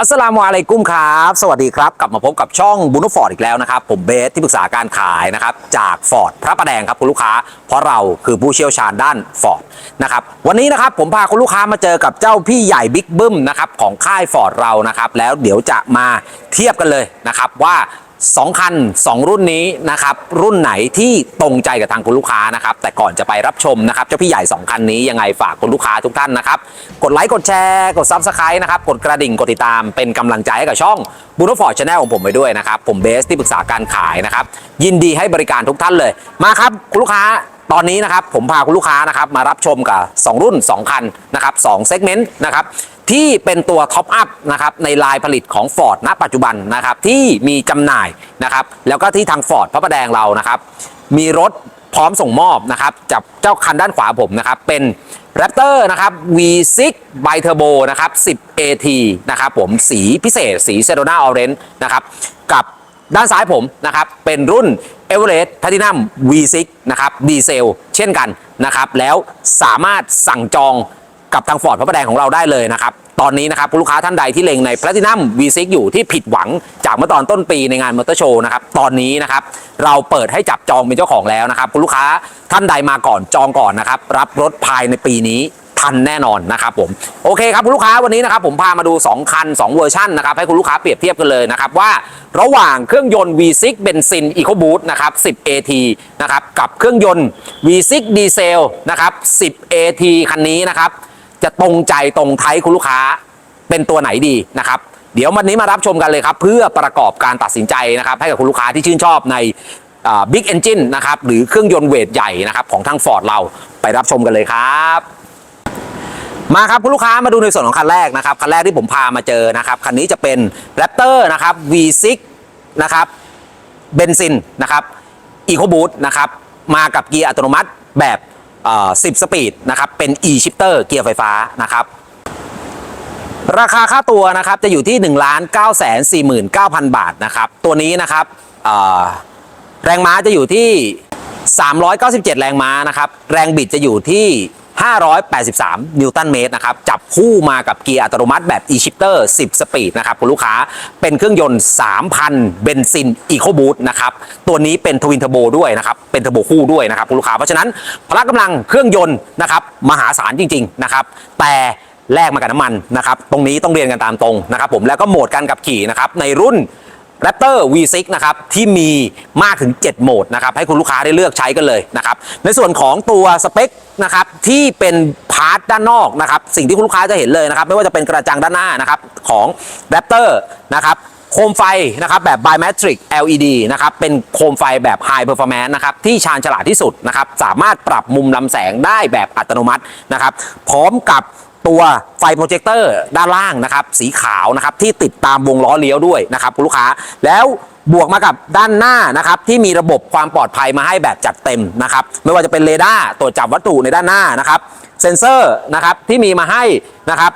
อัสสลามุอะลัยกุมครับ สวัสดีครับ กลับมาพบกับช่องบุนฟอร์ดอีกแล้วนะครับ ผมเบสที่ปรึกษาการขายนะครับ จากฟอร์ดพระประแดงครับคุณลูกค้า เพราะเราคือผู้เชี่ยวชาญด้านฟอร์ดนะครับวันนี้นะครับผมพาคุณลูกค้ามาเจอกับเจ้าพี่ใหญ่บิ๊กบึ้มนะครับของค่ายฟอร์ดเรานะครับแล้วเดี๋ยวจะมาเทียบกันเลยนะครับว่า 2 คัน 2 รุ่นนี้นะครับ รุ่นไหนที่ตรงใจกับทางคุณลูกค้านะครับ แต่ก่อนจะไปรับชมนะครับ เจ้าพี่ใหญ่ 2 คันนี้ยังไงฝากคุณลูกค้าทุกท่านนะครับ กดไลค์กดแชร์ กดซับสไครต์นะครับ กดกระดิ่งกดติดตามเป็นกำลังใจให้กับช่องบูโนฟอร์ดชาแนลของผมไปด้วยนะครับ ผมเบสที่ปรึกษาการขายนะครับ ยินดีให้บริการทุกท่านเลยมาครับคุณลูกค้าตอนนี้นะครับผมพาคุณลูกค้านะครับมารับชมกับ 2 รุ่น 2 คันนะครับ2เซกเมนต์นะครับ ที่เป็นตัวท็อปอัพนะครับในลายผลิตของ Ford ณ ปัจจุบันนะครับที่มีจำหน่ายนะครับแล้วก็ที่ทาง Ford พระประแดงเรานะครับมีรถพร้อมส่งมอบนะครับจากเจ้าคันด้านขวาผมนะครับเป็น Raptor นะครับ V6 Bi Turbo นะครับ 10 AT นะครับผมสีพิเศษสี Sedona Orange นะครับกับด้านซ้ายผมนะครับเป็นรุ่น e v e r e s t Platinum V6 นะครับดีเซลเช่นกันนะครับแล้วสามารถสั่งจอง กับทางฟอร์ดพระประแดงของเราได้เลยนะครับตอนนี้นะครับคุณลูกค้าท่านใดที่เล็งใน Platinum V6 อยู่ที่ผิดหวังจากเมื่อตอนต้นปีในงานมอเตอร์โชว์นะครับตอนนี้นะครับเราเปิดให้จับจองเป็นเจ้าของแล้วนะครับคุณลูกค้าท่านใดมาก่อนจองก่อนนะครับรับรถภายในปีนี้ทันแน่นอนนะครับผมโอเคครับคุณลูกค้าวันนี้นะครับผมพามาดู 2 คัน 2 เวอร์ชันนะครับให้คุณลูกค้าเปรียบเทียบกันเลยนะครับว่าระหว่างเครื่องยนต์ V6 เบนซิน EcoBoost นะครับ 10 AT นะครับกับเครื่องยนต์ V6 ดีเซลนะครับ 10 AT คันนี้นะครับ จะตรงใจตรงไทยคุณลูกค้าเป็นตัวไหนดีนะครับ เดี๋ยววันนี้มารับชมกันเลยครับ เพื่อประกอบการตัดสินใจนะครับ ให้กับคุณลูกค้าที่ชื่นชอบในบิ๊กเอนจินนะครับหรือเครื่องยนต์เวทใหญ่นะครับของทาง Ford เราไปรับชมกันเลยครับมาครับคุณลูกค้ามาดูในส่วนของคันแรกนะครับคันแรกที่ผมพามาเจอนะครับคันนี้จะเป็น Raptor นะครับ V6 นะครับเบนซินนะครับ EcoBoost นะครับมากับเกียร์อัตโนมัติแบบ 10 สปีดนะครับ เป็น e-shifter เกียร์ไฟฟ้านะครับ ราคาค่าตัวนะครับจะอยู่ที่ 1 9 4 9 0 0 0 บาทนะครับ ตัวนี้นะครับแรงม้าจะอยู่ที่ 397 แรงม้านะครับ แรงบิดจะอยู่ที่ 583 นิวตันเมตรนะครับ จับคู่มากับเกียร์อัตโนมัติแบบ e-shifter 10 สปีดนะครับ คุณลูกค้า เป็นเครื่องยนต์ 3,000 เบนซิน EcoBoost นะครับ ตัวนี้เป็นทวินเทอร์โบด้วยนะครับ เป็นเทอร์โบคู่ด้วยนะครับ คุณลูกค้า เพราะฉะนั้นพละกำลังเครื่องยนต์นะครับมหาศาลจริง ๆ นะครับ แต่แลกมากับน้ำมันนะครับ ตรงนี้ต้องเรียนกันตามตรงนะครับผม แล้วก็โหมดการขับขี่นะครับในรุ่น Raptor V6 นะครับที่มีมากถึง 7 โหมดนะครับให้คุณลูกค้าได้เลือกใช้กันเลยนะครับในส่วนของตัวสเปคนะครับที่เป็นพาร์ทด้านนอกนะครับสิ่งที่คุณลูกค้าจะเห็นเลยนะครับไม่ว่าจะเป็นกระจังด้านหน้านะครับของ Raptor นะครับโคมไฟนะครับแบบ Bimetric LED นะครับเป็นโคมไฟแบบ High Performance นะครับที่ชาญฉลาดที่สุดนะครับสามารถปรับมุมลำแสงได้แบบอัตโนมัตินะครับพร้อมกับ ตัวไฟโปรเจคเตอร์ด้านล่างนะครับสีขาวนะครับที่ติดตามวงล้อเลี้ยวด้วยนะครับคุณลูกค้าแล้วบวกมากับด้านหน้านะครับที่มีระบบความปลอดภัยมาให้แบบจัดเต็มนะครับไม่ว่าจะเป็นเรดาร์ตรวจจับวัตถุในด้านหน้านะครับเซ็นเซอร์นะครับที่มีมาให้นะครับ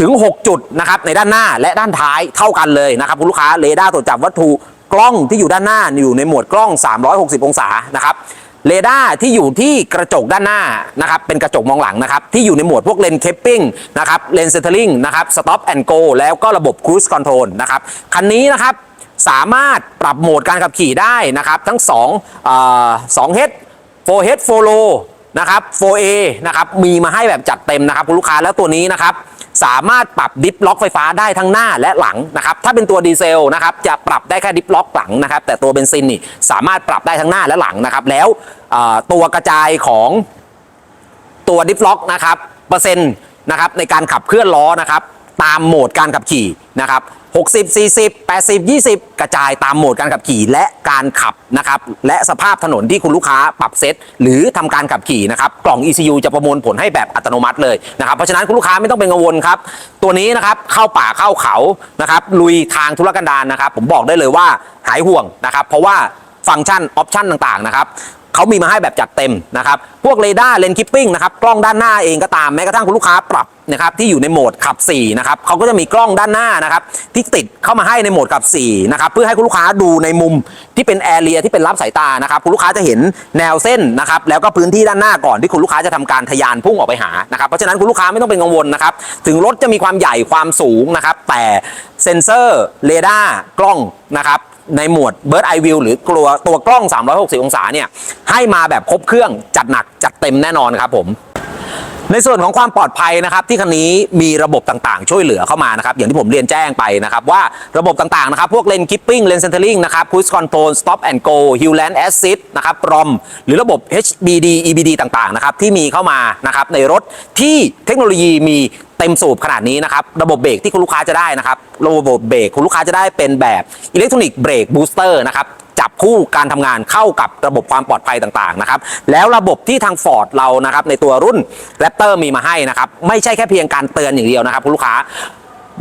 ถึง 6 จุดนะครับในด้านหน้าและด้านท้ายเท่ากันเลยนะครับคุณลูกค้าเรดาร์ตรวจจับวัตถุกล้องที่อยู่ด้านหน้าอยู่ในโหมดกล้อง 360 องศานะครับ เรดาร์ที่อยู่ที่กระจกด้านหน้านะครับเป็นกระจกมองหลังนะครับที่อยู่ในหมวดพวกเลนเคปปิ้งนะครับเลนเซนเทอร์ลิงนะครับสต็อปแอนด์โกแล้วก็ระบบครู i คอนโทรลนะครับคันนี้นะครับสามารถปรับโหมดการขับขี่ได้นะครับทั้ง2อ่อ2 head 4 head 4 low นะครับ 4A นะครับมีมาให้แบบจัดเต็มนะครับคุณลูกค้าแล้วตัวนี้นะครับ สามารถปรับดิฟล็อกไฟฟ้าได้ทั้งหน้าและหลังนะครับถ้าเป็นตัวดีเซลนะครับจะปรับได้แค่ดิฟล็อกหลังนะครับแต่ตัวเบนซินนี่สามารถปรับได้ทั้งหน้าและหลังนะครับแล้วตัวกระจายของตัวดิฟล็อกนะครับเปอร์เซ็นต์นะครับในการขับเคลื่อนล้อนะครับตามโหมดการขับขี่นะครับ 60 40 80 20 กระจายตามโหมดการขับขี่และการขับนะครับ และสภาพถนนที่คุณลูกค้าปรับเซตหรือทำการขับขี่นะครับ กล่อง ECU จะประมวลผลให้แบบอัตโนมัติเลยนะครับ เพราะฉะนั้นคุณลูกค้าไม่ต้องเป็นกังวลครับ ตัวนี้นะครับเข้าป่าเข้าเขานะครับลุยทางธุรกันดารนะครับ ผมบอกได้เลยว่าหายห่วงนะครับ เพราะว่าฟังก์ชันออปชันต่างๆนะครับ เขามีมาให้แบบจัดเต็มนะครับพวกเรดาร์เลนคิปปิ้งนะครับกล้องด้านหน้าเองก็ตามแม้กระทั่งคุณลูกค้าปรับนะครับที่อยู่ในโหมดขับ4นะครับเขาก็จะมีกล้องด้านหน้านะครับที่ติดเข้ามาให้ในโหมดขับ4นะครับเพื่อให้คุณลูกค้าดูในมุมที่เป็นแอเรียที่เป็นรับสายตานะครับคุณลูกค้าจะเห็นแนวเส้นนะครับแล้วก็พื้นที่ด้านหน้าก่อนที่คุณลูกค้าจะทำการทะยานพุ่งออกไปหานะครับเพราะฉะนั้นคุณลูกค้าไม่ต้องเป็นกังวลนะครับถึงรถจะมีความใหญ่ความสูงนะครับแต่เซ็นเซอร์เรดาร์กล้องนะครับ ในหมวด Bird Eye View หรือกลัวตัวกล้อง 360 องศาเนี่ยให้มาแบบครบเครื่องจัดหนักจัดเต็มแน่นอนครับผม ในส่วนของความปลอดภัยนะครับที่คันนี้มีระบบต่างๆ ช่วยเหลือเข้ามานะครับอย่างที่ผมเรียนแจ้งไปนะครับว่าระบบต่างๆนะครับพวกเลนคิปปิ้งเลนเซนเตอร์ลิงนะครับพุชคอนโทรลสต็อปแอนด์โกฮิลแลนด์แอซิดนะครับรอมหรือระบบ HBD EBD ต่างๆนะครับที่มีเข้ามานะครับในรถที่เทคโนโลยีมีเต็มสูบขนาดนี้นะครับระบบเบรกที่คุณลูกค้าจะได้นะครับระบบเบรกคุณลูกค้าจะได้เป็นแบบอิเล็กทรอนิกส์เบรกบูสเตอร์นะครับ จับคู่การทำงานเข้ากับระบบความปลอดภัยต่างๆนะครับแล้วระบบที่ทาง Ford เรานะครับในตัวรุ่น Raptor มีมาให้นะครับไม่ใช่แค่เพียงการเตือนอย่างเดียวนะครับคุณลูกค้า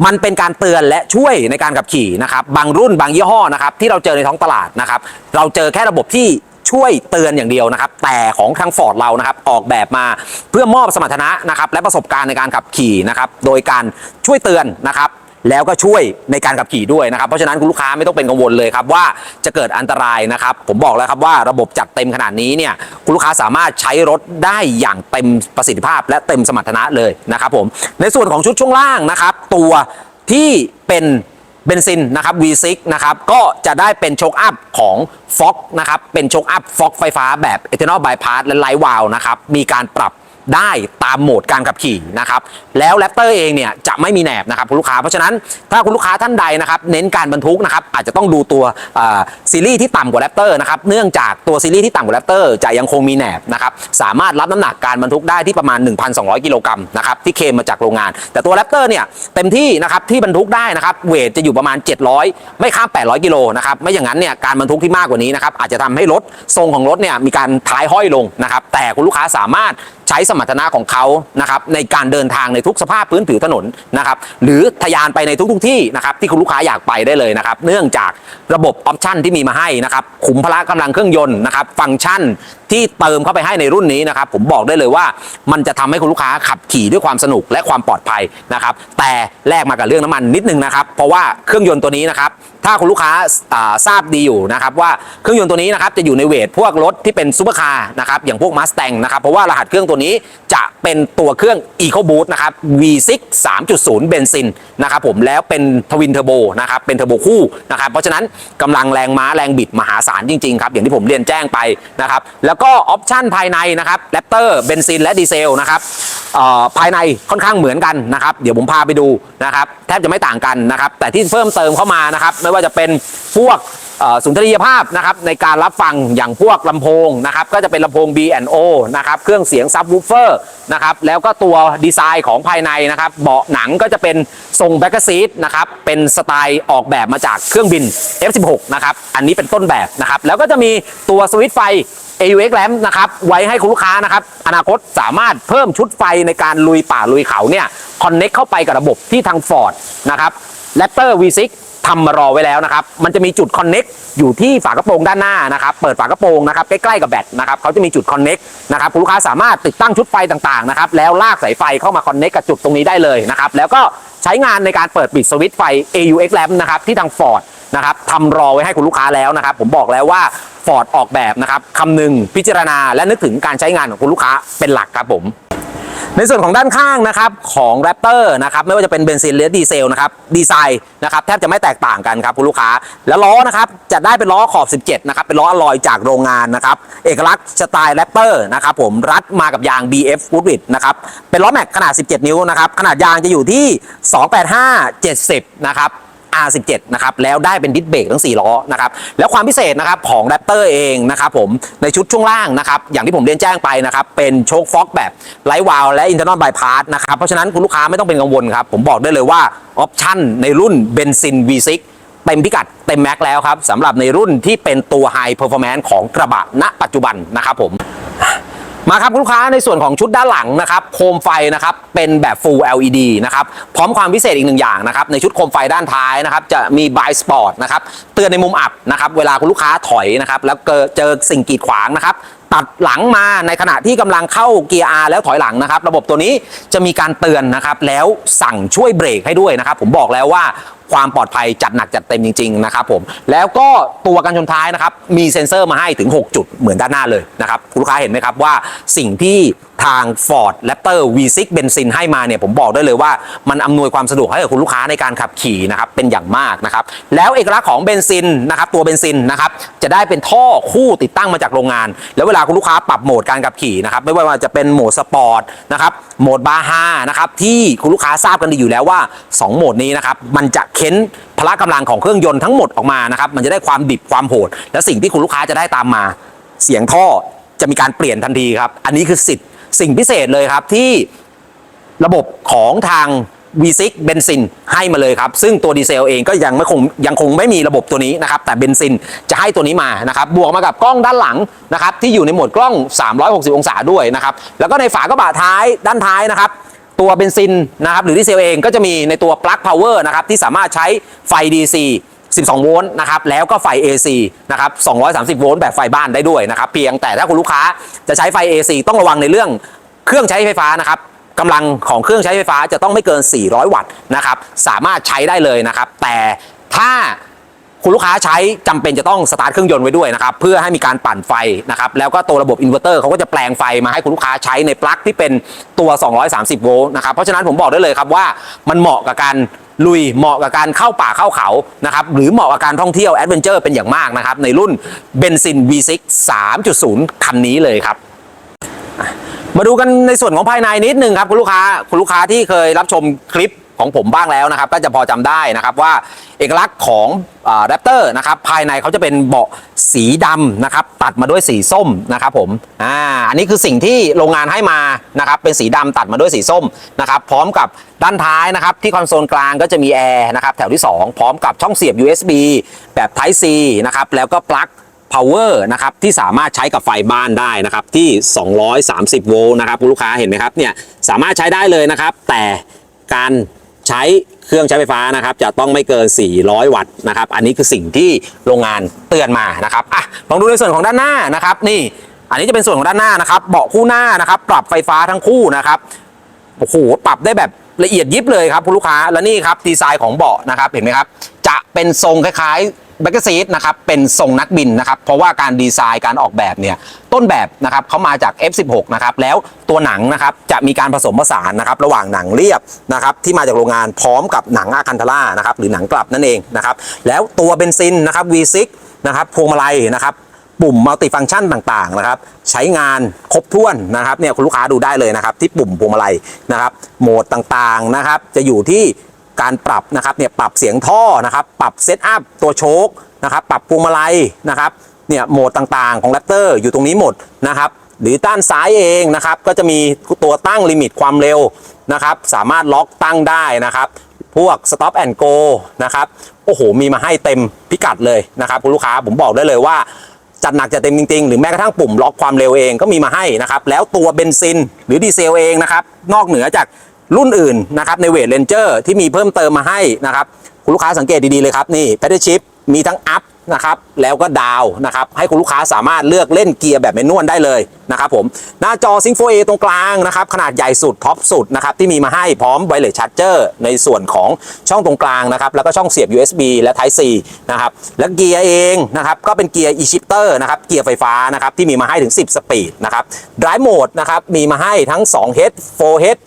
มันเป็นการเตือนและช่วยในการขับขี่นะครับบางรุ่นบางยี่ห้อนะครับที่เราเจอในท้องตลาดนะครับเราเจอแค่ระบบที่ช่วยเตือนอย่างเดียวนะครับ แต่ของทางฟอร์ดเรานะครับออกแบบมาเพื่อมอบสมรรถนะนะครับและประสบการณ์ในการขับขี่นะครับโดยการช่วยเตือนนะครับ แล้วก็ช่วยในการขับขี่ด้วยนะครับ เพราะฉะนั้นคุณลูกค้าไม่ต้องเป็นกังวลเลยครับว่าจะเกิดอันตรายนะครับ ผมบอกแล้วครับว่าระบบจัดเต็มขนาดนี้เนี่ยคุณลูกค้าสามารถใช้รถได้อย่างเต็มประสิทธิภาพ และเต็มสมรรถนะเลยนะครับผมในส่วนของชุดช่วงล่างนะครับ ตัวที่เป็นเบนซินนะครับ V6 นะครับก็จะได้เป็นโชคอัพของฟ็อกนะครับเป็นโชคอัพฟ็อกไฟฟ้าแบบเอทานอลบายพาสและไลท์วาลนะครับมีการปรับ ได้ตามโหมดการขับขี่นะครับแล้วแรปเตอร์เองเนี่ยจะไม่มีแหนบนะครับคุณลูกค้าเพราะฉะนั้นถ้าคุณลูกค้าท่านใดนะครับเน้นการบรรทุกนะครับอาจจะต้องดูตัวซีรีส์ที่ต่ำกว่าแรปเตอร์นะครับเนื่องจากตัวซีรีส์ที่ต่ำกว่าแรปเตอร์จะยังคงมีแหนบนะครับสามารถรับน้ำหนักการบรรทุกได้ที่ประมาณ 1,200 กิโลกรัมนะครับที่เคมมาจากโรงงาน แต่ตัวแรปเตอร์เนี่ยเต็มที่นะครับที่บรรทุกได้นะครับเวทจะอยู่ประมาณ 700 ไม่ข้าม 800 กิโลนะครับไม่อย่างนั้นเนี่ยการบรรทุกที่มากกว่านี้นะครับอาจจะทำให้รถทรงของรถเนี่ยมีการท้ายห้อยลงนะครับแต่คุณลูกค้าสามารถใช้สมรรถนะของเขานะครับในการเดินทางในทุกสภาพพื้นผิวถนนนะครับหรือทะยานไปในทุกๆทที่นะครับที่คุณลูกค้าอยากไปได้เลยนะครับเนื่องจากระบบออปชันที่มีมาให้นะครับขุมพละกำลังเครื่องยนต์นะครับฟังก์ชันที่เติมเข้าไปให้ในรุ่นนี้นะครับผมบอกได้เลยว่ามันจะทำให้คุณลูกค้าขับขี่ด้วยความสนุกและความปลอดภัยนะครับแต่แลกมากับเรื่องน้ำมันนิดนึงนะครับเพราะว่าเครื่องยนต์ตัวนี้นะครับถ้าคุณลูกค้าทราบดีอยู่นะครับว่าเครื่องยนต์ตัวนี้นะครับจะอยู่ในเวทพวกรถที่เป็นซูเปอร์คาร์นะครับอย่างพวก Mustang นะครับเพราะว่ารหัสเครื่องตัวนี้จะเป็นตัวเครื่อง EcoBoost นะครับ V6 3.0 เบนซินนะครับผมแล้วเป็นทวินเทอร์โบนะครับเป็นเทอร์โบคู่นะครับเพราะฉะนั้นกำลังแรงม้าแรงบิดมหาศาลจริงๆครับอย่างที่ผมเรียนแจ้งไปนะครับแล้วก็็ออปชันภายในนะครับแรปเตอร์เบนซินและดีเซลนะครับภายในค่อนข้างเหมือนกันนะครับ เดี๋ยวผมพาไปดูนะครับแทบจะไม่ต่างกันนะครับ แต่ที่เพิ่มเติมเข้ามานะครับ ไม่ว่าจะเป็นพวกสุนทรียภาพนะครับในการรับฟังอย่างพวกลำโพงนะครับก็จะเป็นลำโพง B&O นะครับเครื่องเสียงซับวูฟเฟอร์นะครับแล้วก็ตัวดีไซน์ของภายในนะครับเบาะหนังก็จะเป็นทรงแบ็กซีทนะครับเป็นสไตล์ออกแบบมาจากเครื่องบิน F16 นะครับอันนี้เป็นต้นแบบนะครับแล้วก็จะมีตัวสวิตช์ไฟ AUX Lamp นะครับไว้ให้คุณลูกค้านะครับอนาคตสามารถเพิ่มชุดไฟในการลุยป่าลุยเขาเนี่ยคอนเน็กเข้าไปกับระบบที่ทาง Ford นะครับ Raptor V6 ทำมารอไว้แล้วนะครับ มันจะมีจุดคอนเน็กอยู่ที่ฝากระโปรงด้านหน้านะครับ เปิดฝากระโปรงนะครับ ใกล้ๆกับแบตนะครับ เขาจะมีจุดคอนเน็กนะครับคุณลูกค้าสามารถติดตั้งชุดไฟต่างๆนะครับ แล้วลากสายไฟเข้ามาคอนเน็กกับจุดตรงนี้ได้เลยนะครับ แล้วก็ใช้งานในการเปิดปิดสวิตช์ไฟ AUX Lamp นะครับ ที่ทาง Ford นะครับทำรอไว้ให้คุณลูกค้าแล้วนะครับ ผมบอกแล้วว่า Ford ออกแบบนะครับคำนึงพิจารณาและนึกถึงการใช้งานของคุณลูกค้าเป็นหลักครับผมในส่วนของด้านข้างนะครับของ Raptor นะครับไม่ว่าจะเป็นเบนซินหรือดีเซลนะครับดีไซน์นะครับแทบจะไม่แตกต่างกันครับคุณลูกค้า แล้วล้อนะครับจะได้เป็นล้อขอบ 17 นะครับ เป็นล้ออลอยจากโรงงานนะครับเอกลักษณ์สไตล์ Raptor นะครับผมรัดมากับยาง BF Goodrich นะครับเป็นล้อแม็กขนาด 17 นิ้วนะครับขนาดยางจะอยู่ที่ 285 70 นะครับ R17 นะครับแล้วได้เป็นดิสเบรกทั้ง 4 ล้อนะครับแล้วความพิเศษนะครับของ Raptor เองนะครับผมในชุดช่วงล่างนะครับอย่างที่ผมเรียนแจ้งไปนะครับเป็นโชคฟ็อกแบบไลท์วาลและอินเทอร์นอลบายพาสนะครับเพราะฉะนั้นคุณลูกค้าไม่ต้องเป็นกังวลครับผมบอกได้เลยว่าออปชั่นในรุ่นเบนซิน V6 เต็มพิกัดเต็มแม็กแล้วครับสำหรับในรุ่นที่เป็นตัวไฮเพอร์ฟอร์แมนซ์ของกระบะณปัจจุบันนะครับผม มาครับลูกค้าในส่วนของชุดด้านหลังนะครับโคมไฟนะครับเป็นแบบ Full LED นะครับพร้อมความพิเศษอีกหนึ่งอย่างนะครับในชุดโคมไฟด้านท้ายนะครับจะมี b ายสปอร์ตนะครับเตือนในมุมอับนะครับเวลาคุณลูกค้าถอยนะครับแล้วเจอสิ่งกีดขวางนะครับตัดหลังมาในขณะที่กำลังเข้าเกียร์ R แล้วถอยหลังนะครับ ระบบตัวนี้จะมีการเตือนนะครับแล้วสั่งช่วยเบรกให้ด้วยนะครับผมบอกแล้วว่าความปลอดภัยจัดหนักจัดเต็มจริงๆนะครับผมแล้วก็ตัวกันชนท้ายนะครับมีเซ็นเซอร์มาให้ถึง 6 จุดเหมือนด้านหน้าเลยนะครับคุณลูกค้าเห็นไหมครับว่าสิ่งที่ทาง Ford Raptor V6 เบนซินให้มาเนี่ยผมบอกได้เลยว่ามันอำนวยความสะดวกให้กับคุณลูกค้าในการขับขี่นะครับเป็นอย่างมากนะครับแล้วเอกลักษณ์ของเบนซินนะครับตัวเบนซินนะครับจะได้เป็นท่อคู่ติดตั้งมาจากโรงงาน แล้วเวลาคุณลูกค้าปรับโหมดการขับขี่นะครับไม่ว่าจะเป็นโหมดสปอร์ตนะครับโหมดบาฮานะครับที่คุณลูกค้าทราบกันดีอยู่แล้วว่า 2 โหมดนี้นะครับมันจะเค้นพละกำลังของเครื่องยนต์ทั้งหมดออกมานะครับมันจะได้ความดิบความโหด และสิ่งที่คุณลูกค้าจะได้ตามมา เสียงท่อจะมีการเปลี่ยนทันทีครับอันนี้คือสิทธิ สิ่งพิเศษเลยครับที่ระบบของทาง V6 เบนซินให้มาเลยครับ ซึ่งตัวดีเซลเองก็ยังไม่คงยังคงไม่มีระบบตัวนี้นะครับ แต่เบนซินจะให้ตัวนี้มานะครับบวกมากับกล้องด้านหลังนะครับ ที่อยู่ในโหมดกล้อง 360 องศาด้วยนะครับ แล้วก็ในฝากระบะท้ายด้านท้ายนะครับ ตัวเบนซินนะครับหรือดีเซลเองก็จะมีในตัวปลั๊กพาวเวอร์นะครับที่สามารถใช้ไฟ DC 12 โวลต์นะครับแล้วก็ไฟ AC นะครับ 230 โวลต์แบบไฟบ้านได้ด้วยนะครับ เพียงแต่ถ้าคุณลูกค้าจะใช้ไฟ AC ต้องระวังในเรื่องเครื่องใช้ไฟฟ้านะครับกำลังของเครื่องใช้ไฟฟ้าจะต้องไม่เกิน 400 วัตต์นะครับสามารถใช้ได้เลยนะครับ แต่ถ้าคุณลูกค้าใช้จำเป็นจะต้องสตาร์ทเครื่องยนต์ไว้ด้วยนะครับเพื่อให้มีการปั่นไฟนะครับแล้วก็ตัวระบบอินเวอร์เตอร์เขาก็จะแปลงไฟมาให้คุณลูกค้าใช้ในปลั๊กที่เป็นตัว 230 โวลต์นะครับเพราะฉะนั้นผมบอกได้เลยครับว่ามันเหมาะกับการ ลุยเหมาะกับการเข้าป่าเข้าเขานะครับหรือเหมาะกับการท่องเที่ยวแอดเวนเจอร์เป็นอย่างมากนะครับในรุ่นเบนซิน V6 3.0 คันนี้เลยครับมาดูกันในส่วนของภายในนิดนึงครับคุณลูกค้าคุณลูกค้าที่เคยรับชมคลิป ของผมบ้างแล้วนะครับ ก็จะพอจำได้นะครับว่าเอกลักษณ์ของแรปเตอร์นะครับภายในเขาจะเป็นเบาะสีดำนะครับตัดมาด้วยสีส้มนะครับผมอ่าอันนี้คือสิ่งที่โรงงานให้มานะครับเป็นสีดำตัดมาด้วยสีส้มนะครับพร้อมกับด้านท้ายนะครับที่คอนโซลกลางก็จะมีแอร์นะครับแถวที่ 2 พร้อมกับช่องเสียบ USB แบบ Type C นะครับแล้วก็ปลั๊ก power นะครับที่สามารถใช้กับไฟบ้านได้นะครับที่ 230 โวลต์นะครับคุณลูกค้าเห็นไหมครับเนี่ยสามารถใช้ได้เลยนะครับ แต่การ ใช้เครื่องใช้ไฟฟ้านะครับจะต้องไม่เกิน 400 วัตต์นะครับ อันนี้คือสิ่งที่โรงงานเตือนมานะครับอะลองดูในส่วนของด้านหน้านะครับนี่ อันนี้จะเป็นส่วนของด้านหน้านะครับเบาะคู่หน้านะครับ ปรับไฟฟ้าทั้งคู่นะครับโอ้โหปรับได้แบบละเอียดยิบเลยครับคุณลูกค้าและนี่ครับดีไซน์ของเบาะนะครับเห็นไหมครับจะเป็นทรงคล้ายๆ แบ็กซีทนะครับเป็นทรงนักบินนะครับเพราะว่าการดีไซน์การออกแบบเนี่ยต้นแบบนะครับเขามาจาก F16 นะครับแล้วตัวหนังนะครับจะมีการผสมผสานนะครับระหว่างหนังเรียบนะครับที่มาจากโรงงานพร้อมกับหนังอาคันทาร่านะครับหรือหนังกลับนั่นเองนะครับแล้วตัวเบนซินนะครับ V6 นะครับพวงมาลัยนะครับปุ่มมัลติฟังก์ชันต่างๆนะครับใช้งานครบถ้วนนะครับเนี่ยคุณลูกค้าดูได้เลยนะครับที่ปุ่มพวงมาลัยนะครับโหมดต่างๆนะครับจะอยู่ที่ การปรับนะครับเนี่ยปรับเสียงท่อนะครับปรับเซตอัพตัวโชคนะครับปรับพวงมาลัยนะครับเนี่ยโหมดต่างๆของแรปเตอร์อยู่ตรงนี้หมดนะครับหรือด้านซ้ายเองนะครับก็จะมีตัวตั้งลิมิตความเร็วนะครับสามารถล็อกตั้งได้นะครับพวก stop and go นะครับโอ้โหมีมาให้เต็มพิกัดเลยนะครับคุณลูกค้าผมบอกได้เลยว่าจัดหนักจัดเต็มจริงๆ หรือแม้กระทั่งปุ่มล็อกความเร็วเองก็มีมาให้นะครับแล้วตัวเบนซินหรือดีเซลเองนะครับนอกเหนือจาก รุ่นอื่นนะครับในเวทเลนเจอร์ที่มีเพิ่มเติมมาให้นะครับคุณลูกค้าสังเกตดีๆเลยครับนี่แพทเทิชิพมีทั้งอัพนะครับแล้วก็ดาวนะครับให้คุณลูกค้าสามารถเลือกเล่นเกียร์แบบแมนนวลได้เลยนะครับผมหน้าจอซิงโฟเอตรงกลางนะครับขนาดใหญ่สุดท็อปสุดนะครับที่มีมาให้พร้อมไวเลสชาร์จเจอร์ในส่วนของช่องตรงกลางนะครับแล้วก็ช่องเสียบ USB และ Type C นะครับและเกียร์เองนะครับก็เป็นเกียร์ e-shifter นะครับเกียร์ไฟฟ้านะครับที่มีมาให้ถึง 10 สปีดนะครับ drive mode นะครับมีมาให้ทั้ง 2 head 4 head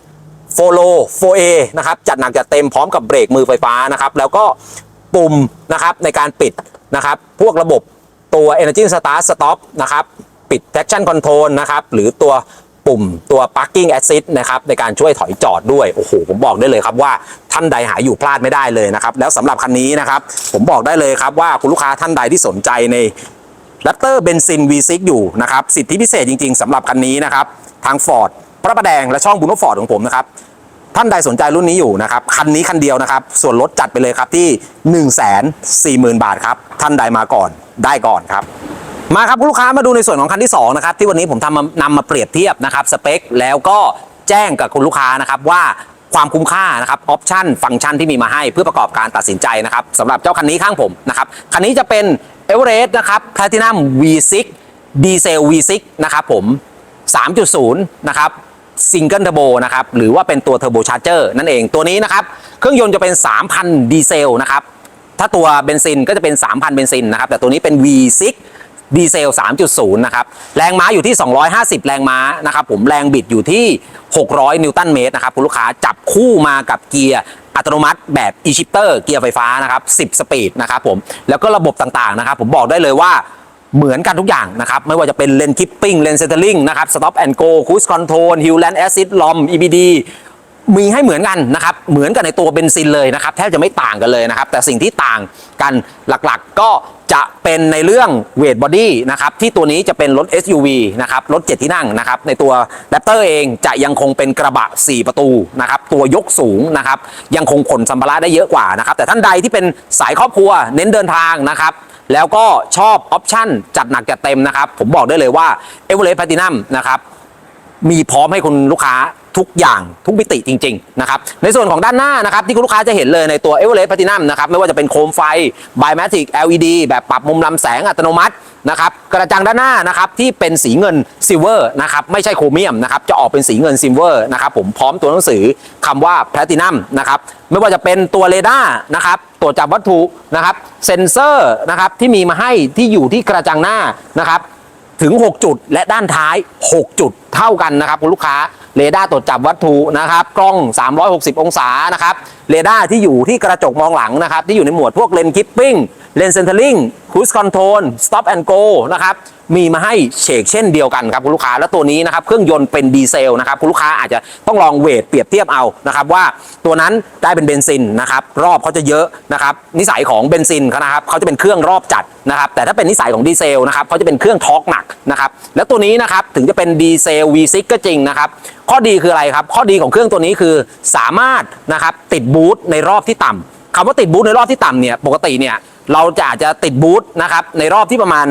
4โล 4A นะครับจัดหนักจัดเต็มพร้อมกับเบรกมือไฟฟ้านะครับแล้วก็ปุ่มนะครับในการปิดนะครับพวกระบบตัว Energy Start Stop นะครับปิด traction control นะครับหรือตัวปุ่มตัว parking assist นะครับในการช่วยถอยจอดด้วย โอ้โห ผมบอกได้เลยครับว่าท่านใดหาอยู่พลาดไม่ได้เลยนะครับ แล้วสำหรับคันนี้นะครับ ผมบอกได้เลยครับว่าคุณลูกค้าท่านใดที่สนใจในลัตเตอร์เบนซิน V6 อยู่นะครับ สิทธิพิเศษจริง ๆสำหรับคันนี้นะครับ ทาง Ford พระประแดงและช่องบุญโฟอร์ดของผมนะครับ ท่านใดสนใจรุ่นนี้อยู่นะครับ คันนี้คันเดียวนะครับ ส่วนลดจัดไปเลยครับที่ 1 4 0 0 0 0 บาทครับ ท่านใดมาก่อนได้ก่อนครับ มาครับคุณลูกค้ามาดูในส่วนของคันที่2นะครับที่วันนี้ผมทำมานำมาเปรียบเทียบนะครับสเปคแล้วก็แจ้งกับคุณลูกค้านะครับว่าความคุ้มค่านะครับออปชันฟังก์ชันที่มีมาให้เพื่อประกอบการตัดสินใจนะครับสำหรับเจ้าคันนี้ข้างผมนะครับคันนี้จะเป็น e v e r e s t นะครับ Platinum V6 ดีเซล V6 นะครับผม 3.0 นะครับ ซิงเกิลเทอร์โบนะครับหรือว่าเป็นตัวเทอร์โบชาร์เจอร์นั่นเองตัวนี้นะครับเครื่องยนต์จะเป็น 3,000 ดีเซลนะครับถ้าตัวเบนซินก็จะเป็น 3,000 เบนซินนะครับแต่ตัวนี้เป็น V6 ดีเซล 3.0 นะครับ แรงม้าอยู่ที่ 250 แรงม้านะครับ ผมแรงบิดอยู่ที่ 600 นิวตันเมตรนะครับ คุณลูกค้าจับคู่มากับเกียร์อัตโนมัติแบบ e-shifter เกียร์ไฟฟ้านะครับ 10 สปีดนะครับผม แล้วก็ระบบต่างๆนะครับ ผมบอกได้เลยว่า เหมือนกันทุกอย่างนะครับ ไม่ว่าจะเป็นเลนคิปปิ้งเลนเซนเตอร์ลิงนะครับสต็อปแอนด์โกคูสคอนโทรลฮิลแลนด์แอซิดลอม EBD มีให้เหมือนกันนะครับ เหมือนกันในตัวเบนซินเลยนะครับ แทบจะไม่ต่างกันเลยนะครับ แต่สิ่งที่ต่างกันหลักๆก็จะเป็นในเรื่องเวทบอดี้นะครับ ที่ตัวนี้จะเป็นรถ SUV นะครับ รถ 7 ที่นั่งนะครับ ในตัว r a p t o r เองจะยังคงเป็นกระบะ 4 ประตูนะครับ ตัวยกสูงนะครับ ยังคงขนสัมภาระได้เยอะกว่านะครับ แต่ท่านใดที่เป็นสายครอบครัวเน้นเดินทางนะครับ แล้วก็ชอบออปชั่นจัดหนักจัดเต็มนะครับ ผมบอกได้เลยว่า e v e r e s t Platinum นะครับ มีพร้อมให้คุณลูกค้า ทุกอย่างทุกมิติจริงๆนะครับในส่วนของด้านหน้านะครับที่คุณลูกค้าจะเห็นเลยในตัว e v e r e s t Platinum นะครับไม่ว่าจะเป็นโคมไฟ Bimatic LED แบบปรับมุมลำแสงอัตโนมัตินะครับกระจังด้านหน้านะครับที่เป็นสีเงินซิลเวอร์นะครับไม่ใช่โครเมียมนะครับจะออกเป็นสีเงินซิลเวอร์นะครับผมพร้อมตัวหนังสือคำว่า Platinum นะครับไม่ว่าจะเป็นตัวเรดาร์นะครับตรวจจับวัตถุนะครับเซนเซอร์นะครับที่มีมาให้ที่อยู่ที่กระจังหน้านะครับถึง 6 จุดและด้านท้าย 6 จุดเท่ากันนะครับคุณลูกค้า เรดาร์ตรวจจับวัตถุนะครับ กล้อง 360 องศานะครับ เรดาร์ที่อยู่ที่กระจกมองหลังนะครับ ที่อยู่ในหมวดพวกเลนคิปปิ้งเลนเซนเทอร์ลิงคูสคอนโทรลสต็อปแอนด์โกนะครับมีมาให้เฉกเช่นเดียวกันครับคุณลูกค้าแล้วตัวนี้นะครับเครื่องยนต์เป็นดีเซลนะครับคุณลูกค้าอาจจะต้องลองเวทเปรียบเทียบเอานะครับว่าตัวนั้นได้เป็นเบนซินนะครับรอบเขาจะเยอะนะครับนิสัยของเบนซินเขานะครับเขาจะเป็นเครื่องรอบจัดนะครับแต่ถ้าเป็นนิสัยของดีเซลนะครับเขาจะเป็นเครื่องทอร์กหนักนะครับแล้วตัวนี้นะครับถึงจะเป็นดีเซล V6 ก็จริงนะครับข้อดีคืออะไรครับข้อดีของเครื่องตัวนี้คือสามารถนะครับติดบูทในรอบที่ต่ำคำว่าติดบูทในรอบที่ต่ำเนี่ยปกติเนี่ยเราจะอาจจะติดบูทนะครับในรอบที่ประมาณ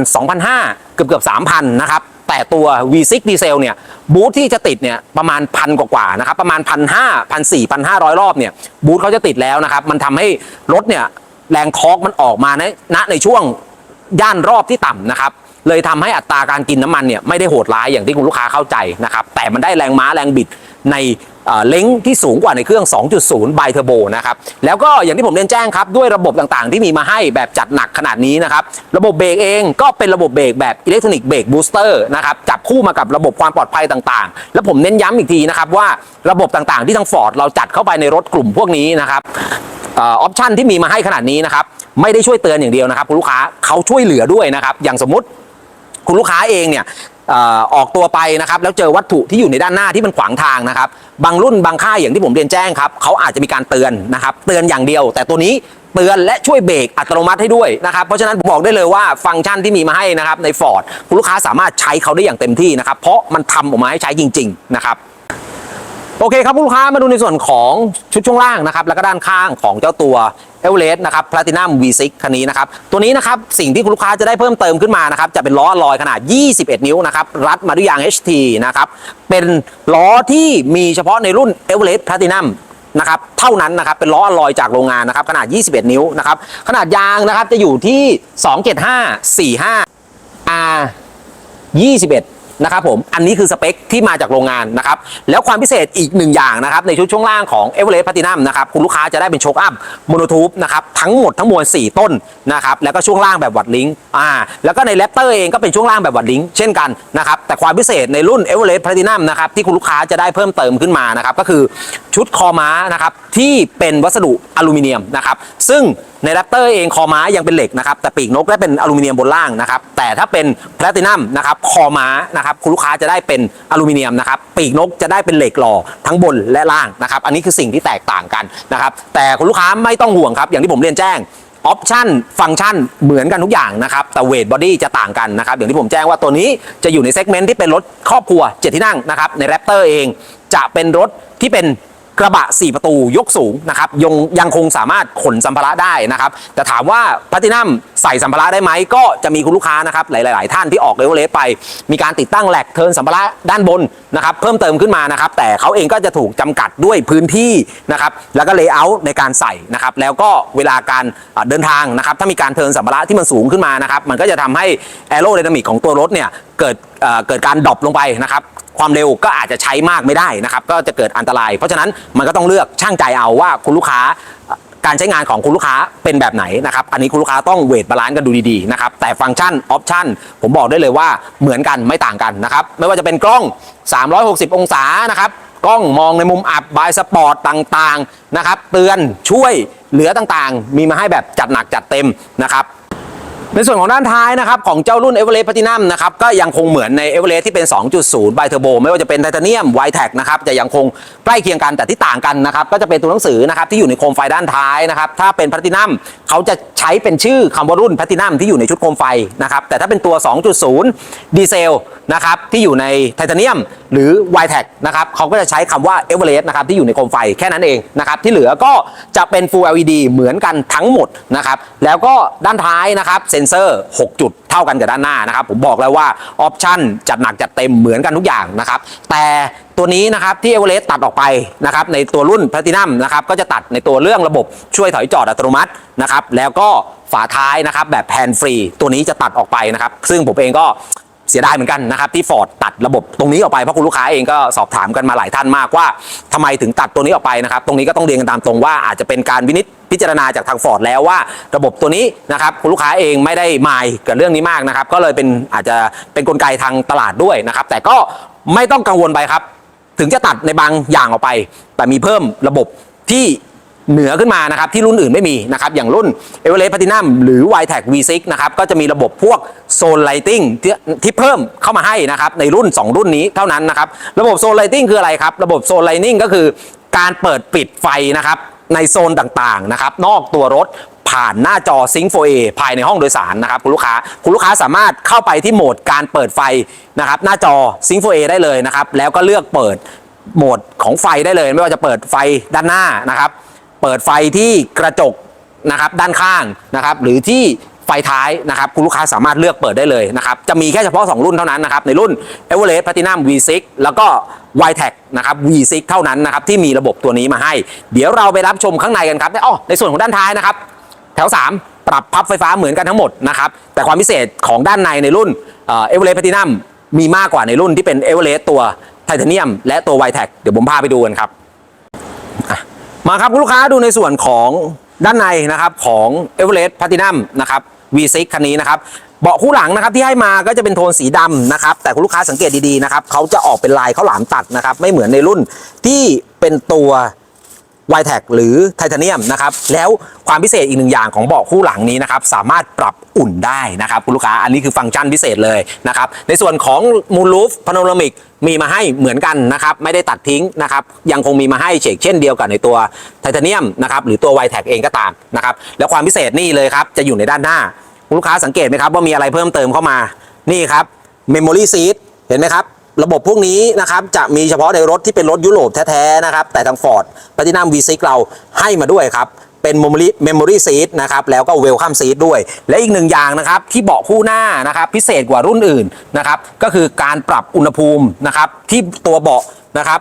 2,500 เกือบเกือบ3,000 นะครับ แต่ตัว V6 ดีเซลเนี่ยบูทที่จะติดเนี่ยประมาณพันกว่าๆนะครับประมาณ 1,500 1,400 1,500 รอบเนี่ยบูทเขาจะติดแล้วนะครับ มันทำให้รถเนี่ยแรงทอร์กมันออกมาในณในช่วงย่านรอบที่ต่ำนะครับเลยทำให้อัตราการกินน้ำมันเนี่ยไม่ได้โหดร้ายอย่างที่คุณลูกค้าเข้าใจนะครับแต่มันได้แรงม้าแรงบิดใน เล้งที่สูงกว่าในเครื่อง 2.0 ไบเทอร์โบนะครับ แล้วก็อย่างที่ผมเรียนแจ้งครับ ด้วยระบบต่างๆ ที่มีมาให้แบบจัดหนักขนาดนี้นะครับ ระบบเบรกเองก็เป็นระบบเบรกแบบอิเล็กทรอนิกส์เบรกบูสเตอร์นะครับ จับคู่มากับระบบความปลอดภัยต่างๆ แล้วผมเน้นย้ำอีกทีนะครับว่าระบบต่างๆ ที่ทางฟอร์ดเราจัดเข้าไปในรถกลุ่มพวกนี้นะครับออปชันที่มีมาให้ขนาดนี้นะครับไม่ได้ช่วยเตือนอย่างเดียวนะครับคุณลูกค้าเขาช่วยเหลือด้วยนะครับอย่างสมมติคุณลูกค้าเองเนี่ย ออกตัวไปนะครับแล้วเจอวัตถุที่อยู่ในด้านหน้าที่มันขวางทางนะครับบางรุ่นบางค่ายอย่างที่ผมเรียนแจ้งครับเขาอาจจะมีการเตือนนะครับเตือนอย่างเดียว แต่ตัวนี้เตือนและช่วยเบรกอัตโนมัติให้ด้วยนะครับเพราะฉะนั้นผมบอกได้เลยว่าฟังก์ชันที่มีมาให้นะครับใน Ford คุณลูกค้าสามารถใช้เขาได้อย่างเต็มที่นะครับเพราะมันทำออกมาให้ใช้จริงๆนะครับ โอเคครับลูกค้ามาดูในส่วนของชุดช่วงล่างนะครับแล้วก็ด้านข้างของเจ้าตัวเอเวอเรสต์นะครับ Platinum V6 คันนี้นะครับตัวนี้นะครับสิ่งที่คุณลูกค้าจะได้เพิ่มเติมขึ้นมานะครับจะเป็นล้อลอยขนาด 21 นิ้วนะครับรัดมาด้วยยาง HT นะครับเป็นล้อที่มีเฉพาะในรุ่น e v e r e s t Platinum นะครับเท่านั้นนะครับเป็นล้ออลอยจากโรงงานนะครับขนาด 21 นิ้วนะครับขนาดยางนะครับจะอยู่ที่ 275 45 R 21 นะครับผม อันนี้คือสเปคที่มาจากโรงงานนะครับ แล้วความพิเศษอีกหนึ่งอย่างนะครับ ในชุดช่วงล่างของ e v e r e s t Platinum นะครับ คุณลูกค้าจะได้เป็นโชคอัพโมโนทูบนะครับ ทั้งหมดทั้งมวล 4 ต้นนะครับ แล้วก็ช่วงล่างแบบวัดลิงอ่า แล้วก็ในแรปเตอร์เองก็เป็นช่วงล่างแบบวัดลิงเช่นกันนะครับ แต่ความพิเศษในรุ่น e v e r e s t Platinum นะครับที่คุณลูกค้าจะได้เพิ่มเติมขึ้นมานะครับก็คือชุดคอม้านะครับที่เป็นวัสดุอลูมิเนียมนะครับซึ่งในแรปเตอร์เองคอม้ายังเป็นเหล็กนะครับแต่ปีกนกได้เป็นอลูมิเนียมบนล่างนะครับแต่ถ้าเป็นแพลตินัมนะครับคอม้านะครับคุณลูกค้าจะได้เป็นอลูมิเนียมนะครับปีกนกจะได้เป็นเหล็กหล่อทั้งบนและล่างนะครับ อันนี้คือสิ่งที่แตกต่างกันนะครับ แต่คุณลูกค้าไม่ต้องห่วงครับ อย่างที่ผมเรียนแจ้งออปชั่นฟังก์ชันเหมือนกันทุกอย่างนะครับ แต่เวทบอดี้จะต่างกันนะครับ อย่างที่ผมแจ้งว่าตัวนี้จะอยู่ในเซกเมนต์ที่เป็นรถครอบครัวเจ็ดที่นั่งนะครับ ในแรปเตอร์เองจะเป็นรถที่เป็น กระบะ 4 ประตูยกสูงนะครับยังยังคงสามารถขนสัมภาระได้นะครับแต่ถามว่าพัตินัมใส่สัมภาระได้ไหมก็จะมีคุณลูกค้านะครับหลาย ๆ ท่านที่ออกเอเวอเรสไป มีการติดตั้งแหลกเทินสัมภาระด้านบนนะครับเพิ่มเติมขึ้นมานะครับแต่เขาเองก็จะถูกจำกัดด้วยพื้นที่นะครับแล้วก็เลเยอร์ในการใส่นะครับแล้วก็เวลาการเดินทางนะครับถ้ามีการเทินสัมภาระที่มันสูงขึ้นมานะครับมันก็จะทำให้แอโร d y นามิกของตัวรถเนี่ยเกิดเกิดการดรอปลงไปนะครับ ความเร็วก็อาจจะใช้มากไม่ได้นะครับก็จะเกิดอันตราย เพราะฉะนั้นมันก็ต้องเลือกช่างใจเอาว่าคุณลูกค้าการใช้งานของคุณลูกค้าเป็นแบบไหนนะครับ อันนี้คุณลูกค้าต้องเวทบาลานซ์กันดูดีๆนะครับ แต่ฟังก์ชันออปชันผมบอกได้เลยว่าเหมือนกันไม่ต่างกันนะครับ ไม่ว่าจะเป็นกล้อง 360 องศานะครับ กล้องมองในมุมอับบายสปอร์ตต่างๆนะครับ เตือนช่วยเหลือต่างๆ มีมาให้แบบจัดหนักจัดเต็มนะครับ ในส่วนของด้านท้ายนะครับของเจ้ารุ่น e v e r e s t Platinum นะครับก็ยังคงเหมือนใน e v e r e s t ที่เป็น 2.0 by Turbo ไม่ว่าจะเป็นไทเทเนียม y t e c นะครับจะยังคงใกล้เคียงกันแต่ที่ต่างกันนะครับก็จะเป็นตัวหนังสือนะครับที่อยู่ในโคมไฟด้านท้ายนะครับถ้าเป็น Platinum เขาจะใช้เป็นชื่อคำว่ารุ่น Platinum ที่อยู่ในชุดโคมไฟนะครับแต่ถ้าเป็นตัว 2.0 ดีเซลนะครับที่อยู่ในไทเทเนียมหรือ y t e c นะครับเขาก็จะใช้คำว่า e v e r e s t นะครับที่อยู่ในโคมไฟแค่นั้นเองนะครับที่เหลือก็จะเป็น Full LED เหมือนกันทั้งหมดนะครับแล้วก็ด้านท้ายนะครับเซ็นเซอร์ 6 จุดเท่ากันกับด้านหน้านะครับผมบอกแล้วว่าออปชั่นจัดหนักจัดเต็มเหมือนกันทุกอย่างนะครับแต่ตัวนี้นะครับที่เอเวอเรสต์ตัดออกไปนะครับในตัวรุ่นแพลตินัมนะครับก็จะตัดในตัวเรื่องระบบช่วยถอยจอดอัตโนมัตินะครับแล้วก็ฝาท้ายนะครับแบบแฮนด์ฟรีตัวนี้จะตัดออกไปนะครับซึ่งผมเองก็ เสียดายเหมือนกันนะครับที่ฟอร์ดตัดระบบตรงนี้ออกไปเพราะคุณลูกค้าเองก็สอบถามกันมาหลายท่านมากว่าทำไมถึงตัดตัวนี้ออกไปนะครับตรงนี้ก็ต้องเรียนกันตามตรงว่าอาจจะเป็นการวินิจพิจารณาจากทางฟอร์ดแล้วว่าระบบตัวนี้นะครับคุณลูกค้าเองไม่ได้มายกับเรื่องนี้มากนะครับก็เลยเป็นอาจจะเป็นกลไกทางตลาดด้วยนะครับแต่ก็ไม่ต้องกังวลไปครับ ถึงจะตัดในบางอย่างออกไป แต่มีเพิ่มระบบที่ เหนือขึ้นมานะครับที่รุ่นอื่นไม่มีนะครับอย่างรุ่น e v e r e s t Platinum หรือ y t e c V6 นะครับก็จะมีระบบพวกโซนไลติงที่ที่เพิ่มเข้ามาให้นะครับในรุ่น 2 รุ่นนี้เท่านั้นนะครับระบบโซนไลติงคืออะไรครับ ระบบโซนไลติงก็คือการเปิดปิดไฟนะครับในโซนต่างๆนะครับนอกตัวรถผ่านหน้าจอ Sync 4A ภายในห้องโดยสารนะครับคุณลูกค้าคุณลูกค้าสามารถเข้าไปที่โหมดการเปิดไฟนะครับหน้าจอ Sync 4A ได้เลยนะครับแล้วก็เลือกเปิดโหมดของไฟได้เลย ไม่ว่าจะเปิดไฟด้านหน้านะครับ เปิดไฟที่กระจกนะครับด้านข้างนะครับหรือที่ไฟท้ายนะครับคุณลูกค้าสามารถเลือกเปิดได้เลยนะครับจะมีแค่เฉพาะ 2 รุ่นเท่านั้นนะครับในรุ่น e v e r e s t Platinum V6 แล้วก็ y t e c นะครับ V6 เท่านั้นนะครับที่มีระบบตัวนี้มาให้ เดี๋ยวเราไปรับชมข้างในกันครับอ๋อในส่วนของด้านท้ายนะครับแถว 3 ปรับพับไฟฟ้าเหมือนกันทั้งหมดนะครับแต่ความพิเศษของด้านในในรุ่นเอเวอเรสต์แพลตินัมมีมากกว่าในรุ่นที่เป็นเอเวอเรสต์ตัวไทเทเนียมและตัว y t e c เดี๋ยวผมพาไปดูกันครับ มาครับคุณลูกค้าดูในส่วนของด้านในนะครับของ e v e r e s t Platinum นะครับ V6 คันนี้นะครับเบาะคู่หลังนะครับที่ให้มาก็จะเป็นโทนสีดำนะครับแต่คุณลูกค้าสังเกตดีๆนะครับเขาจะออกเป็นลายข้าวหลามตัดนะครับไม่เหมือนในรุ่นที่เป็นตัว y t e c หรือไทเทเนียมนะครับแล้วความพิเศษอีกหนึ่งอย่างของเบาะคู่หลังนี้นะครับสามารถปรับอุ่นได้นะครับคุณลูกค้าอันนี้คือฟังก์ชันพิเศษเลยนะครับในส่วนของมูลูฟพาโนรามิกมีมาให้เหมือนกันนะครับไม่ได้ตัดทิ้งนะครับยังคงมีมาให้เฉกเช่นเดียวกับในตัวไทเทเนียมนะครับหรือตัว y t e c เองก็ตามนะครับแล้วความพิเศษนี่เลยครับจะอยู่ในด้านหน้าคุณลูกค้าสังเกตไหมครับว่ามีอะไรเพิ่มเติมเข้ามานี่ครับ Memory Seat เห็นไหมครับ ระบบพวกนี้นะครับจะมีเฉพาะในรถที่เป็นรถยุโรปแท้ๆนะครับ แต่ทาง Ford Platinum V6 เราให้มาด้วยครับ เป็น Memory Memory Seat นะครับ แล้วก็ Welcome Seat ด้วย และอีกหนึ่งอย่างนะครับ ที่เบาะคู่หน้านะครับ พิเศษกว่ารุ่นอื่นนะครับ ก็คือการปรับอุณหภูมินะครับ ที่ตัวเบาะนะครับ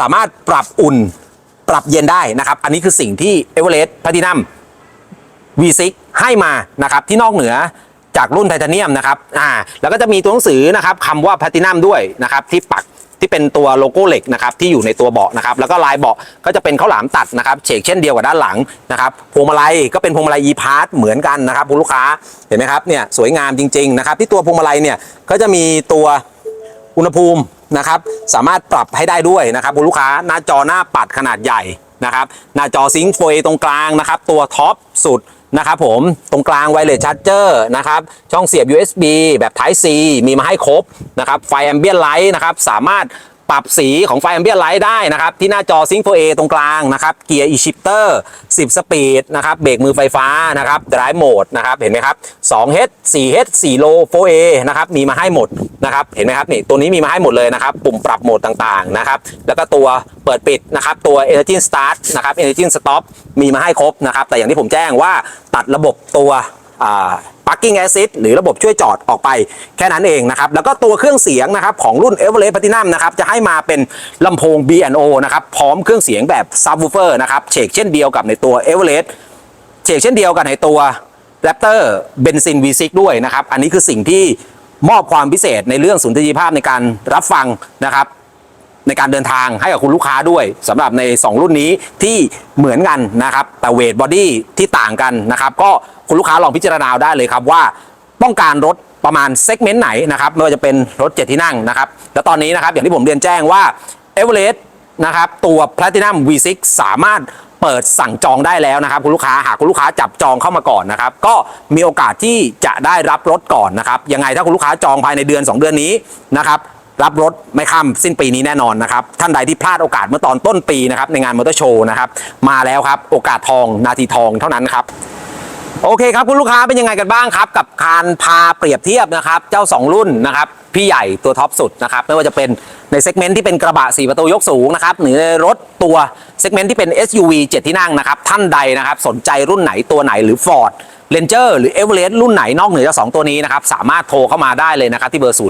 สามารถปรับอุ่นปรับเย็นได้นะครับ อันนี้คือสิ่งที่ Everest Platinum V6 ให้มานะครับที่นอกเหนือ จากรุ่นไทเทเนียมนะครับอ่าแล้วก็จะมีตัวหนังสือนะครับคำว่าแพลตินัมด้วยนะครับที่ปักที่เป็นตัวโลโก้เหล็กนะครับที่อยู่ในตัวเบาะนะครับแล้วก็ลายเบาะก็จะเป็นข้าวหลามตัดนะครับเฉกเช่นเดียวกับด้านหลังนะครับพวงมาลัยก็เป็นพวงมาลัย e p a s เหมือนกันนะครับคุณลูกค้าเห็นไหมครับเนี่ยสวยงามจริงๆนะครับที่ตัวพวงมาลัยเนี่ยก็จะมีตัวอุณหภูมินะครับสามารถปรับให้ได้ด้วยนะครับคุณลูกค้าหน้าจอหน้าปัดขนาดใหญ่นะครับหน้าจอซิงค์โฟยตรงกลางนะครับตัวท็อปสุด นะครับผมตรงกลางไวเลสชาร์เจอร์นะครับช่องเสียบ USB แบบ Type C มีมาให้ครบนะครับไฟแอมเบียนไลท์นะครับสามารถ ปรับสีของไฟแอมเบียนไลท์ได้นะครับ ที่หน้าจอ Sync 4A ตรงกลางนะครับเกียร์ e-shifter 10 สปีดนะครับเบรกมือไฟฟ้านะครับ drive mode นะครับเห็นไหมครับ 2H 4H 4 low 4A นะครับมีมาให้หมดนะครับเห็นไหมครับนี่ตัวนี้มีมาให้หมดเลยนะครับ ปุ่มปรับโหมดต่างๆนะครับแล้วก็ตัวเปิดปิดนะครับตัว Engine Start นะครับ Engine Stop มีมาให้ครบนะครับแต่อย่างที่ผมแจ้งว่าตัดระบบตัว อ่า Parking Assist หรือระบบช่วยจอดออกไปแค่นั้นเองนะครับ แล้วก็ตัวเครื่องเสียงนะครับของรุ่น Everest Platinum นะครับจะให้มาเป็นลำโพง B&O นะครับพร้อมเครื่องเสียงแบบ Subwoofer นะครับเฉกเช่นเดียวกับในตัว Everest เฉกเช่นเดียวกันในตัว Raptor Benzin V6 ด้วยนะครับ อันนี้คือสิ่งที่มอบความพิเศษในเรื่องสุนทรียภาพในการรับฟังนะครับ ในการเดินทางให้กับคุณลูกค้าด้วยสำหรับใน 2 รุ่นนี้ที่เหมือนกันนะครับแต่เวทบอดี้ที่ต่างกันนะครับก็คุณลูกค้าลองพิจารณาได้เลยครับว่าต้องการรถประมาณเซกเมนต์ไหนนะครับไม่ว่าจะเป็นรถ7ที่นั่งนะครับแล้วตอนนี้นะครับอย่างที่ผมเรียนแจ้งว่า e v e r e s t นะครับตัว Platinum V6 สามารถเปิดสั่งจองได้แล้วนะครับคุณลูกค้าหากคุณลูกค้าจับจองเข้ามาก่อนนะครับก็มีโอกาสที่จะได้รับรถก่อนนะครับยังไงถ้าคุณลูกค้าจองภายในเดือน 2 เดือนนี้นะครับ รับรถไม่ข้ามสิ้นปีนี้แน่นอนนะครับ ท่านใดที่พลาดโอกาสเมื่อตอนต้นปีนะครับในงานมอเตอร์โชว์นะครับมาแล้วครับโอกาสทองนาทีทองเท่านั้นครับโอเคครับคุณลูกค้าเป็นยังไงกันบ้างครับ กับการพาเปรียบเทียบนะครับ เจ้า 2 รุ่นนะครับ พี่ใหญ่ตัวท็อปสุดนะครับ ไม่ว่าจะเป็นในเซกเมนต์ที่เป็นกระบะ 4 ประตูยกสูงนะครับหรือในรถตัวเซกเมนต์ที่เป็น SUV 7 ที่นั่งนะครับ ท่านใดนะครับ สนใจรุ่นไหนตัวไหนหรือ Ford Ranger หรือ Everest รุ่นไหนนอกเหนือจาก 2 ตัวนี้นะครับ สามารถโทรเข้ามาได้เลยนะครับ ที่เบอร์ 092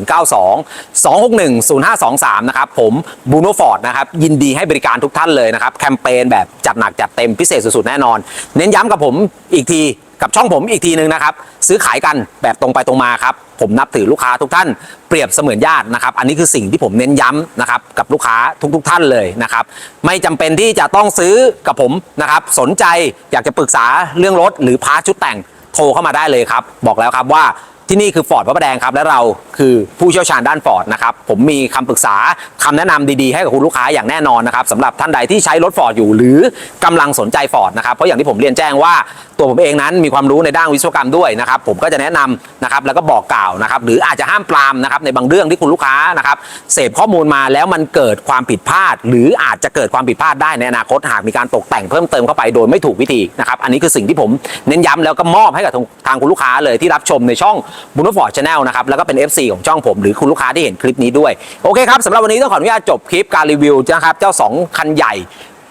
261 0523 นะครับ ผมบูโนฟอร์ดนะครับ ยินดีให้บริการทุกท่านเลยนะครับ แคมเปญแบบจัดหนักจัดเต็มพิเศษสุดๆ แน่นอน เน้นย้ำกับผมอีกที กับช่องผมอีกทีหนึ่งนะครับ ซื้อขายกันแบบตรงไปตรงมาครับ ผมนับถือลูกค้าทุกท่านเปรียบเสมือนญาตินะครับ อันนี้คือสิ่งที่ผมเน้นย้ำนะครับกับลูกค้าทุกๆทท่านเลยนะครับ ไม่จำเป็นที่จะต้องซื้อกับผมนะครับ สนใจอยากจะปรึกษาเรื่องรถหรือพารชุดแต่งโทรเข้ามาได้เลยครับ บอกแล้วครับว่าที่นี่คือฟอร์ดพระประแดงครับ และเราคือผู้เชี่ยวชาญด้านฟอร์ดนะครับ ผมมีคำปรึกษาคำแนะนำดีๆ ให้กับคุณลูกค้าอย่างแน่นอนนะครับสำหรับท่านใดที่ใช้รถฟอร์ดอยู่ หรือกำลังสนใจฟอร์ดนะครับ เพราะอย่างที่ผมเรียนแจ้งว่าตัวผมเองนั้นมีความรู้ในด้านวิศวกรรมด้วยนะครับ ผมก็จะแนะนำนะครับแล้วก็บอกกล่าวนะครับ หรืออาจจะห้ามปรามนะครับในบางเรื่องที่คุณลูกค้านะครับเสพข้อมูลมาแล้วมันเกิดความผิดพลาด หรืออาจจะเกิดความผิดพลาดได้ในอนาคตหากมีการตกแต่งเพิ่มเติมเข้าไปโดยไม่ถูกวิธีนะครับ อันนี้คือสิ่งที่ผมเน้นย้ำแล้วก็มอบให้กับทางคุณลูกค้าเลยที่รับชมในช่องบุญฟอร์ดชาแนลนะครับแล้วก็เป็น FC ของช่องผมหรือคุณลูกค้าที่เห็นคลิปนี้ด้วยโอเคครับสำหรับวันนี้ต้องขออนุญาตจบคลิปการรีวิวนะครับเจ้าสองคันใหญ่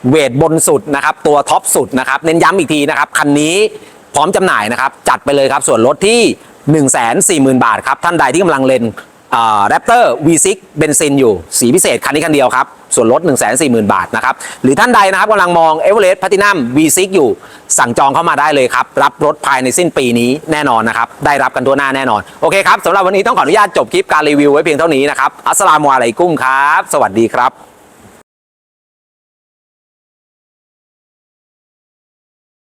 เวทบนสุดนะครับตัวท็อปสุดนะครับเน้นย้ำอีกทีนะครับคันนี้พร้อมจำหน่ายนะครับจัดไปเลยครับส่วนลดที่ 1 4 0 0 0 0 บาทครับท่านใดที่กำลังเลนแรปเตอร์ V6 เบนซินอยู่สีพิเศษคันนี้คันเดียวครับ ส่วนลด 1 4 0 0 0 0 บาทนะครับ หรือท่านใดนะครับกำลังมอง e v e r e s t Platinum V6 อยู่ สั่งจองเข้ามาได้เลยครับ รับรถภายในสิ้นปีนี้แน่นอนนะครับ ได้รับกันตัวหน้าแน่นอน โอเคครับสำหรับวันนี้ต้องขออนุญาตจบคลิปการรีวิวไว้เพียงเท่านี้นะครับ อัสสลามุอะลัยกุมครับ สวัสดีครับ